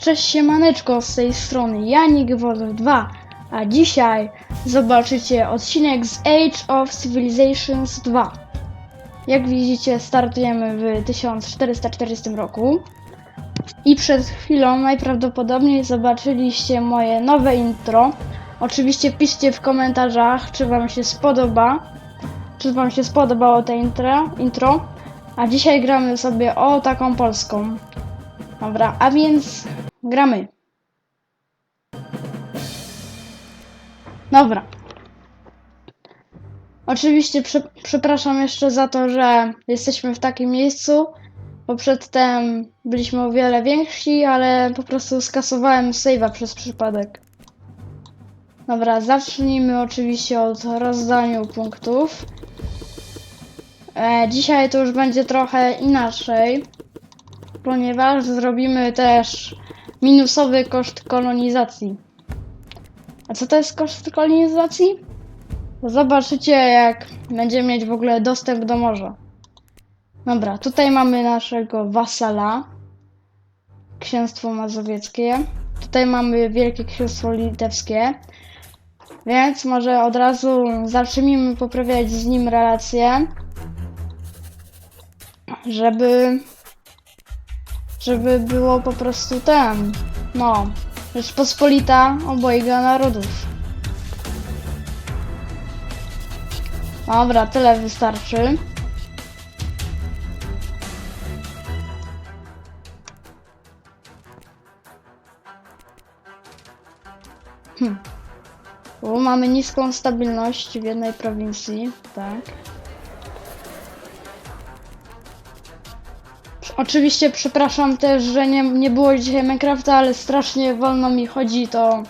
Cześć siemaneczko z tej strony Janik Wodow 2, a dzisiaj zobaczycie odcinek z Age of Civilizations 2. Jak widzicie startujemy w 1440 roku i przed chwilą najprawdopodobniej zobaczyliście moje nowe intro. Oczywiście piszcie w komentarzach czy wam się spodoba, czy wam się spodobało to intro, intro. A dzisiaj gramy sobie o taką polską. Dobra, a więc gramy. Dobra. Oczywiście prze, przepraszam jeszcze za to, że jesteśmy w takim miejscu, bo przedtem byliśmy o wiele więksi, ale po prostu skasowałem save'a przez przypadek. Dobra, zacznijmy oczywiście od rozdaniu punktów. E, dzisiaj to już będzie trochę inaczej ponieważ zrobimy też minusowy koszt kolonizacji. A co to jest koszt kolonizacji? Zobaczycie, jak będziemy mieć w ogóle dostęp do morza. Dobra, tutaj mamy naszego wasala, księstwo mazowieckie. Tutaj mamy Wielkie Księstwo Litewskie. Więc może od razu zacznijmy poprawiać z nim relacje, żeby żeby było po prostu ten, no, Rzeczpospolita obojga narodów. Dobra, tyle wystarczy. Hm. Tu mamy niską stabilność w jednej prowincji, tak. Oczywiście przepraszam też, że nie, nie było dzisiaj Minecrafta, ale strasznie wolno mi chodzi, to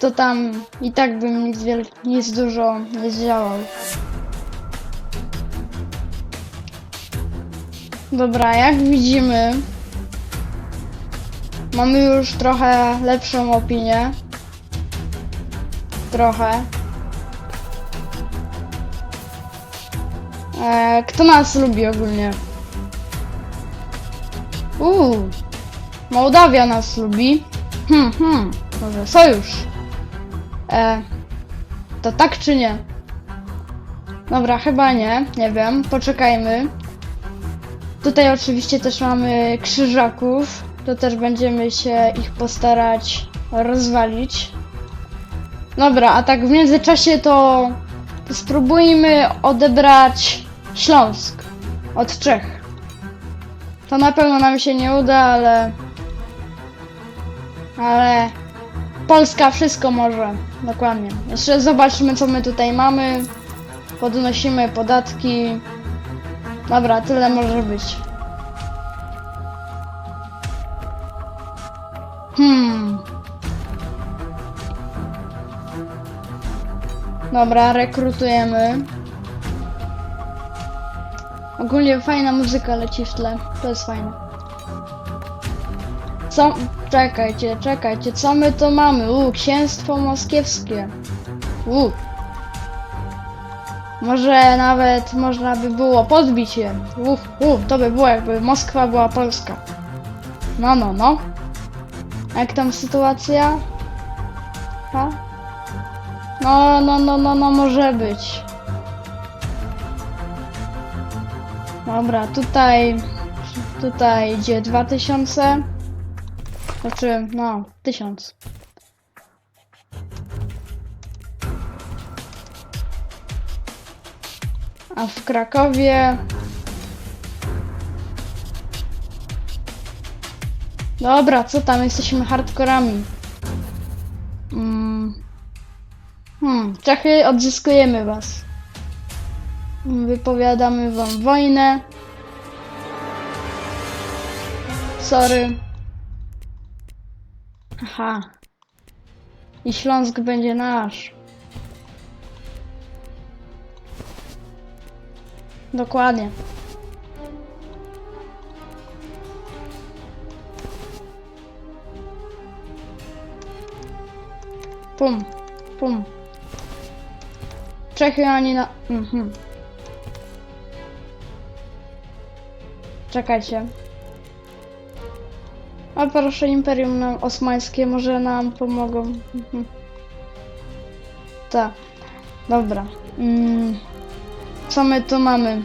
to tam i tak bym nic, nic dużo nie zdziałał. Dobra, jak widzimy, mamy już trochę lepszą opinię. Trochę. E, kto nas lubi ogólnie? Uuu, Mołdawia nas lubi. Hmm, hmm, może sojusz. E, to tak czy nie? Dobra, chyba nie, nie wiem, poczekajmy. Tutaj oczywiście też mamy krzyżaków, to też będziemy się ich postarać rozwalić. Dobra, a tak w międzyczasie to, spróbujmy odebrać Śląsk od Czech. To na pewno nam się nie uda, ale. Ale. Polska wszystko może. Dokładnie. Jeszcze zobaczmy, co my tutaj mamy. Podnosimy podatki. Dobra, tyle może być. Hmm. Dobra, rekrutujemy. Ogólnie fajna muzyka leci w tle. To jest fajne. Co? Czekajcie, czekajcie, co my to mamy? U, księstwo moskiewskie. U. Może nawet można by było podbić je. Uf, uf, to by było jakby Moskwa była Polska. No, no, no. Jak tam sytuacja? Ha? No, no, no, no, no, może być. Dobra, tutaj, tutaj idzie 2000. Znaczy, no, 1000. A w Krakowie... Dobra, co tam? Jesteśmy hardkorami. Mm. Hmm, Czechy, odzyskujemy was. Wypowiadamy wam wojnę. Sorry. Aha. I Śląsk będzie nasz. Dokładnie. Pum, pum. Czechy ani na... Mhm. Czekajcie. A proszę, Imperium Osmańskie może nam pomogą. Mhm. Tak. Dobra. Mm. Co my tu mamy?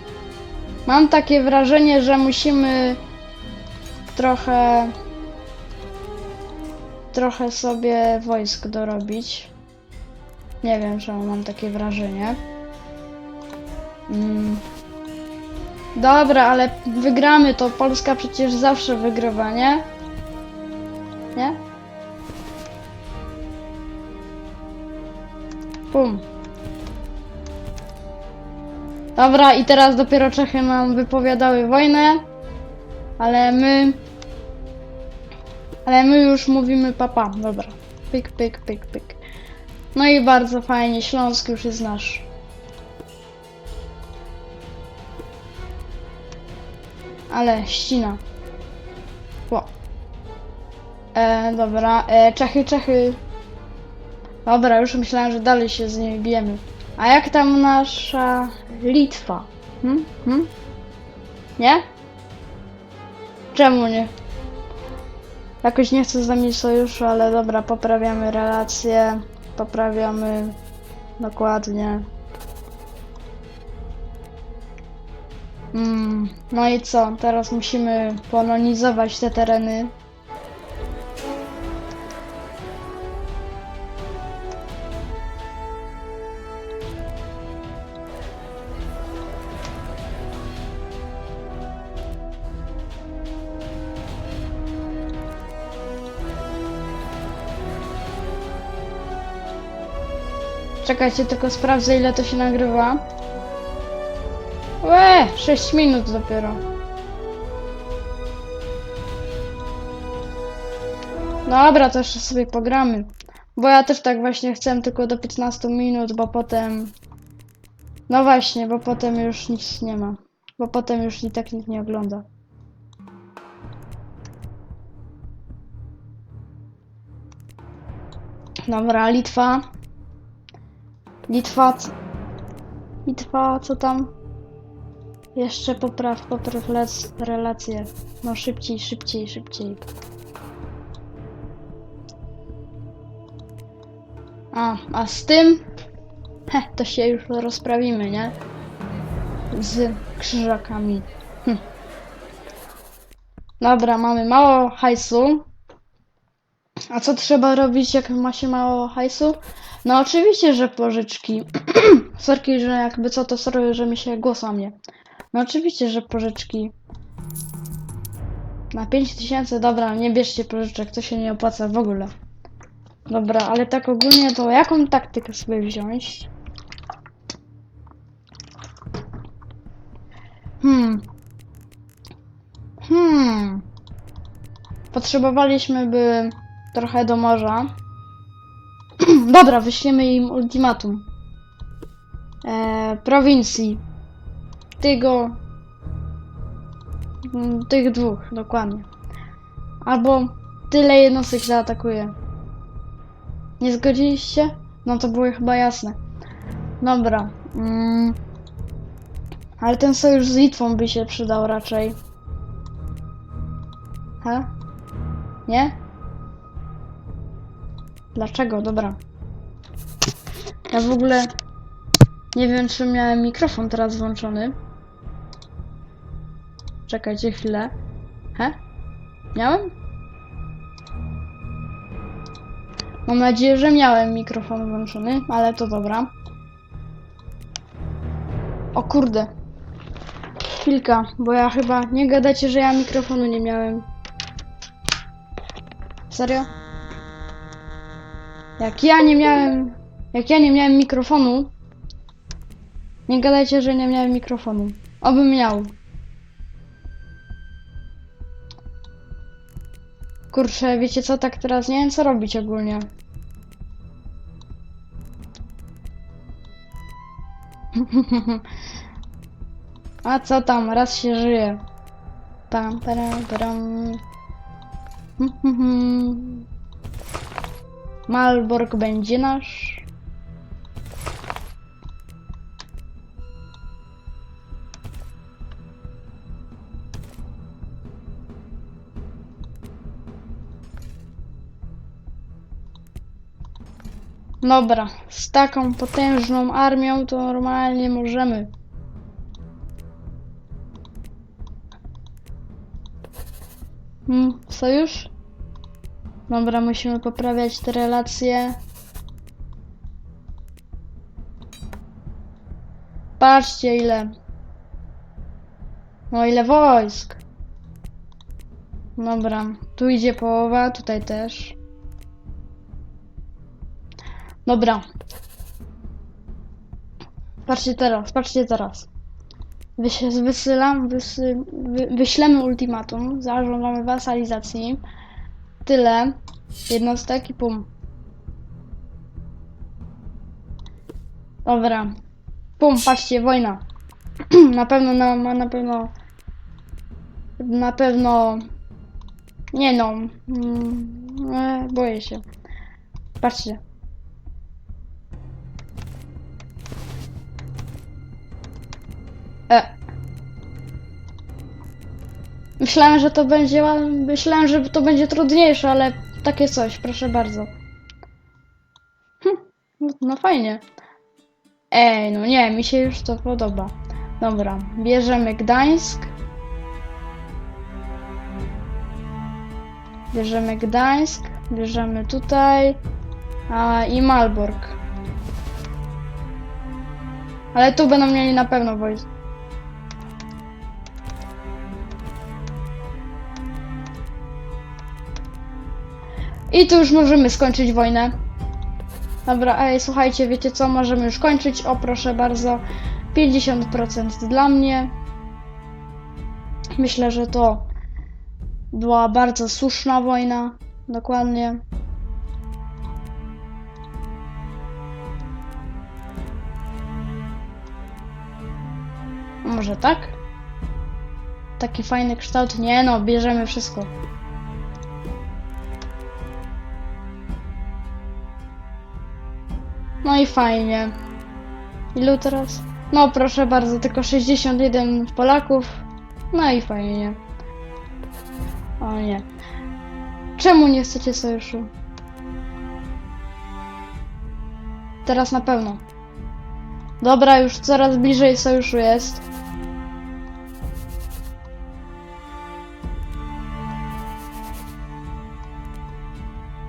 Mam takie wrażenie, że musimy trochę trochę sobie wojsk dorobić. Nie wiem, czemu mam takie wrażenie. Mm. Dobra, ale wygramy to. Polska przecież zawsze wygrywa, nie? Nie? Pum. Dobra, i teraz dopiero Czechy nam wypowiadały wojnę, ale my... Ale my już mówimy papa. Dobra. Pyk, pyk, pyk, pyk. No i bardzo fajnie, Śląsk już jest nasz. Ale ścina. E, dobra, e, Czechy, Czechy. Dobra, już myślałem, że dalej się z nimi bijemy. A jak tam nasza Litwa? Hm? Hm? Nie? Czemu nie? Jakoś nie chcę z nami sojuszu, ale dobra, poprawiamy relacje. Poprawiamy dokładnie. Mm, no i co? Teraz musimy polonizować te tereny. Czekajcie, tylko sprawdzę ile to się nagrywa. Łe, 6 minut dopiero. Dobra, to jeszcze sobie pogramy. Bo ja też tak właśnie chcę tylko do 15 minut, bo potem... No właśnie, bo potem już nic nie ma. Bo potem już i tak nikt nie ogląda. Dobra, Litwa. Litwa. Litwa, co tam? Jeszcze popraw, popraw lec, relacje. No szybciej, szybciej, szybciej. A, a z tym? He, to się już rozprawimy, nie? Z krzyżakami. Hm. Dobra, mamy mało hajsu. A co trzeba robić, jak ma się mało hajsu? No oczywiście, że pożyczki. Sorki, że jakby co to sorry, że mi się głos mnie. No oczywiście, że pożyczki. Na 5000, dobra, nie bierzcie pożyczek, to się nie opłaca w ogóle. Dobra, ale tak ogólnie to jaką taktykę sobie wziąć? Hmm. Hmm. Potrzebowaliśmy by trochę do morza. Dobra, wyślemy im ultimatum. E, prowincji. Tego. mm, Tych dwóch, dokładnie. Albo tyle jednostek zaatakuje. Nie zgodziliście? No to było chyba jasne. Dobra. Mm. Ale ten sojusz z Litwą by się przydał raczej. He? Nie? Dlaczego? Dobra. Ja w ogóle nie wiem, czy miałem mikrofon teraz włączony. Czekajcie chwilę. He? Miałem? Mam nadzieję, że miałem mikrofon włączony, ale to dobra. O kurde. Chwilka, bo ja chyba nie gadacie, że ja mikrofonu nie miałem. Serio? Jak ja nie miałem. Jak ja nie miałem mikrofonu. Nie gadajcie, że nie miałem mikrofonu. Obym miał. Kurczę, wiecie co, tak teraz nie wiem co robić ogólnie. A co tam, raz się żyje. Pam, param, param. Malbork będzie nasz. Dobra, z taką potężną armią to normalnie możemy. Hmm, sojusz? Dobra, musimy poprawiać te relacje. Patrzcie ile. No ile wojsk. Dobra, tu idzie połowa, tutaj też. Dobra. Patrzcie teraz, patrzcie teraz. Wysyłam, wysy, wy, wyślemy ultimatum, zażądamy wasalizacji. Tyle. Jednostek i pum. Dobra. Pum, patrzcie, wojna. na pewno, na, ma na pewno... Na pewno... Nie no. Mm, boję się. Patrzcie. Myślałem, że to będzie. Myślałem, że to będzie trudniejsze, ale takie coś, proszę bardzo. Hm, no, no fajnie. Ej, no nie, mi się już to podoba. Dobra, bierzemy Gdańsk. Bierzemy Gdańsk, bierzemy tutaj a, i Malbork. Ale tu będą mieli na pewno wojsko. I tu już możemy skończyć wojnę. Dobra, ej, słuchajcie, wiecie co? Możemy już kończyć. O, proszę bardzo. 50% dla mnie. Myślę, że to była bardzo słuszna wojna. Dokładnie. Może tak? Taki fajny kształt. Nie no, bierzemy wszystko. No i fajnie. Ilu teraz? No proszę bardzo, tylko 61 Polaków. No i fajnie. O nie. Czemu nie chcecie sojuszu? Teraz na pewno. Dobra, już coraz bliżej sojuszu jest.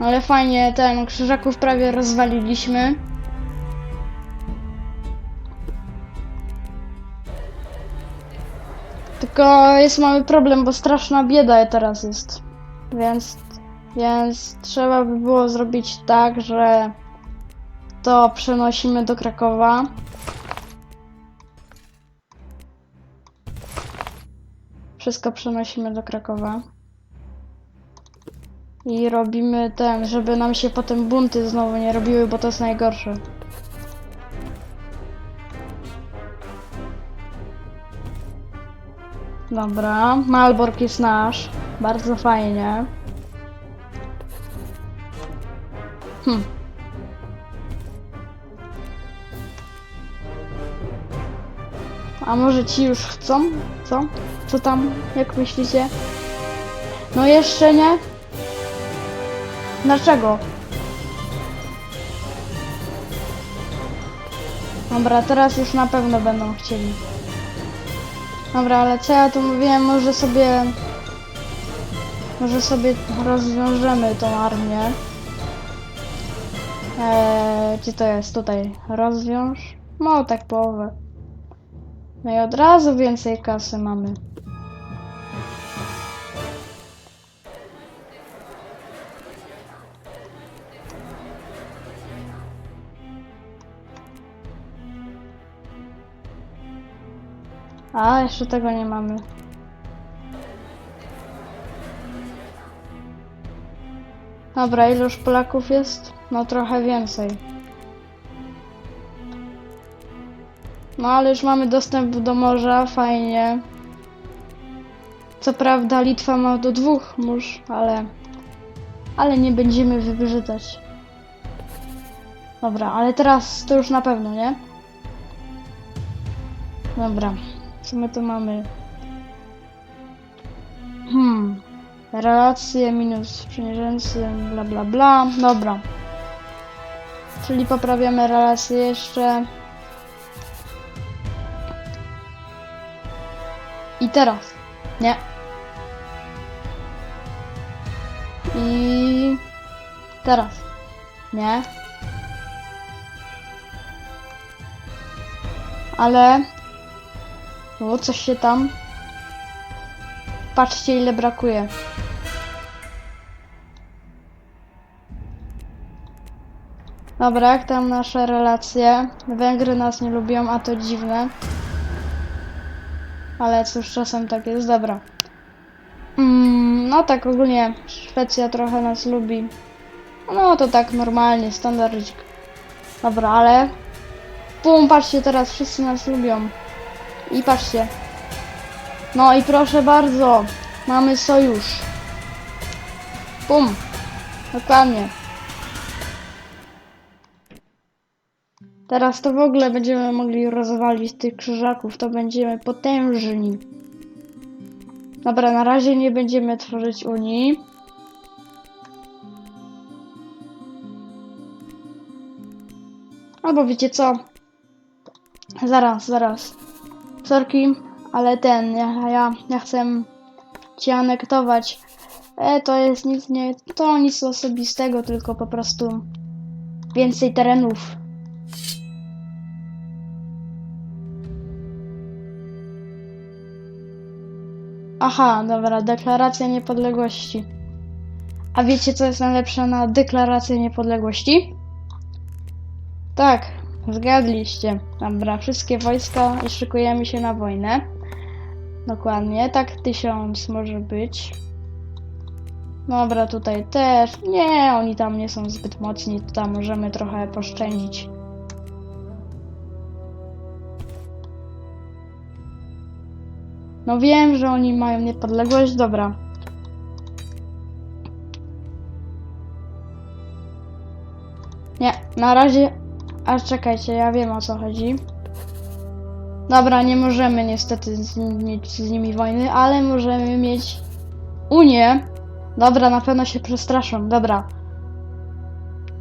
Ale fajnie, ten krzyżaków prawie rozwaliliśmy. Tylko jest mały problem, bo straszna bieda teraz jest. Więc, więc trzeba by było zrobić tak, że to przenosimy do Krakowa. Wszystko przenosimy do Krakowa. I robimy ten, żeby nam się potem bunty znowu nie robiły, bo to jest najgorsze. Dobra, Malbork jest nasz. Bardzo fajnie. Hm. A może ci już chcą? Co? Co tam? Jak myślicie? No jeszcze nie? Dlaczego? Dobra, teraz już na pewno będą chcieli. Dobra, ale co ja tu mówiłem, może sobie... Może sobie rozwiążemy tą armię. Eee, gdzie to jest? Tutaj. Rozwiąż. No, tak połowę. No i od razu więcej kasy mamy. A, jeszcze tego nie mamy. Dobra, iluż Polaków jest? No trochę więcej. No ale już mamy dostęp do morza, fajnie. Co prawda Litwa ma do dwóch mórz, ale... Ale nie będziemy wybrzydzać. Dobra, ale teraz to już na pewno, nie? Dobra, co my tu mamy? Hmm. Relacje minus sprzymierzeńcy, bla bla bla. Dobra. Czyli poprawiamy relacje jeszcze. I teraz. Nie. I teraz. Nie. Ale. O, coś się tam. Patrzcie, ile brakuje. Dobra, jak tam nasze relacje? Węgry nas nie lubią, a to dziwne. Ale cóż, czasem tak jest, dobra. Mm, no tak ogólnie Szwecja trochę nas lubi. No to tak normalnie, standardzik. Dobra, ale... Pum, patrzcie, teraz wszyscy nas lubią. I patrzcie. No i proszę bardzo, mamy sojusz. Pum. Dokładnie. Teraz to w ogóle będziemy mogli rozwalić tych krzyżaków, to będziemy potężni. Dobra, na razie nie będziemy tworzyć Unii. Albo wiecie co? Zaraz, zaraz. Sorki, ale ten, ja, ja, ja chcę cię anektować. E, to jest nic nie, to nic osobistego, tylko po prostu więcej terenów. Aha, dobra, deklaracja niepodległości. A wiecie co jest najlepsze na deklarację niepodległości? Tak, zgadliście. Dobra, wszystkie wojska szykujemy się na wojnę. Dokładnie, tak tysiąc może być. Dobra, tutaj też. Nie, oni tam nie są zbyt mocni, to tam możemy trochę poszczędzić. No wiem, że oni mają niepodległość, dobra. Nie, na razie... A czekajcie, ja wiem o co chodzi. Dobra, nie możemy niestety z mieć z nimi wojny, ale możemy mieć Unię. Dobra, na pewno się przestraszą, dobra.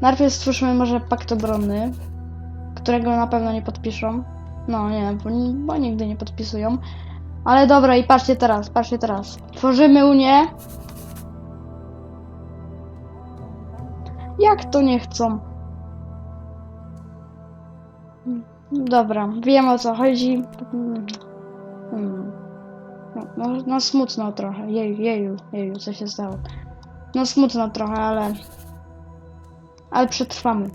Najpierw stwórzmy może pakt obronny, którego na pewno nie podpiszą. No nie, bo, bo nigdy nie podpisują. Ale dobra, i patrzcie teraz, patrzcie teraz. Tworzymy Unię. Jak to nie chcą? Dobra, wiem o co chodzi. Hmm. No, no, no smutno trochę. Jeju, jeju, jeju, co się stało? No smutno trochę, ale... Ale przetrwamy.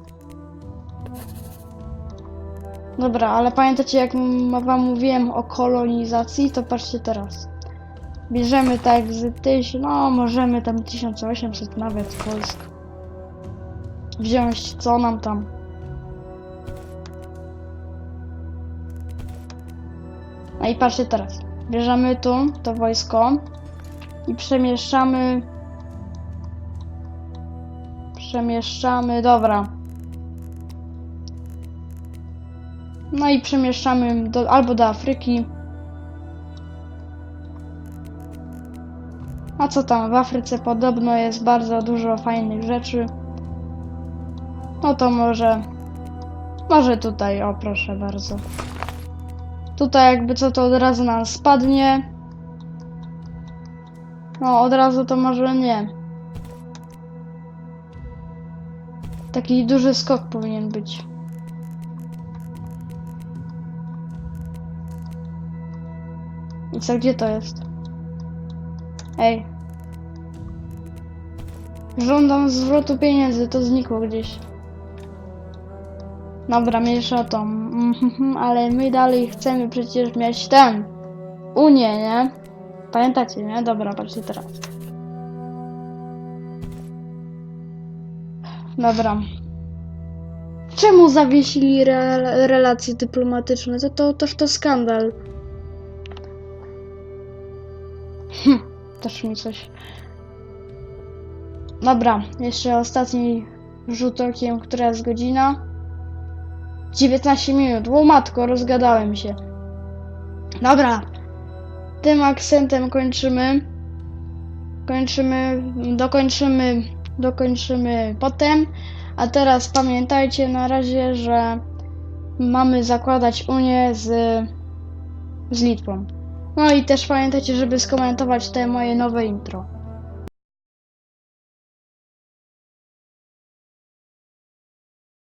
Dobra, ale pamiętacie jak wam mówiłem o kolonizacji? To patrzcie teraz. Bierzemy tak z tyś... No, możemy tam 1800 nawet Polsk. Wziąć, co nam tam? No i patrzcie teraz. Bierzemy tu to wojsko i przemieszczamy. Przemieszczamy, dobra. No i przemieszczamy do, albo do Afryki. A co tam? W Afryce podobno jest bardzo dużo fajnych rzeczy. No to może. Może tutaj, o proszę bardzo. Tutaj jakby co to od razu nam spadnie. No od razu to może nie. Taki duży skok powinien być. I co, gdzie to jest? Ej. Żądam zwrotu pieniędzy, to znikło gdzieś. Dobra, mniejsza o to. Mhm, ale my dalej chcemy przecież mieć ten. Unię, nie? Pamiętacie, nie? Dobra, patrzcie teraz. Dobra. Czemu zawiesili re relacje dyplomatyczne? To, to toż to skandal. Hm, też mi coś. Dobra, jeszcze ostatni rzut okiem, która jest godzina. 19 minut. O matko, rozgadałem się. Dobra. Tym akcentem kończymy. Kończymy, dokończymy, dokończymy potem. A teraz pamiętajcie na razie, że mamy zakładać Unię z, z Litwą. No i też pamiętajcie, żeby skomentować te moje nowe intro.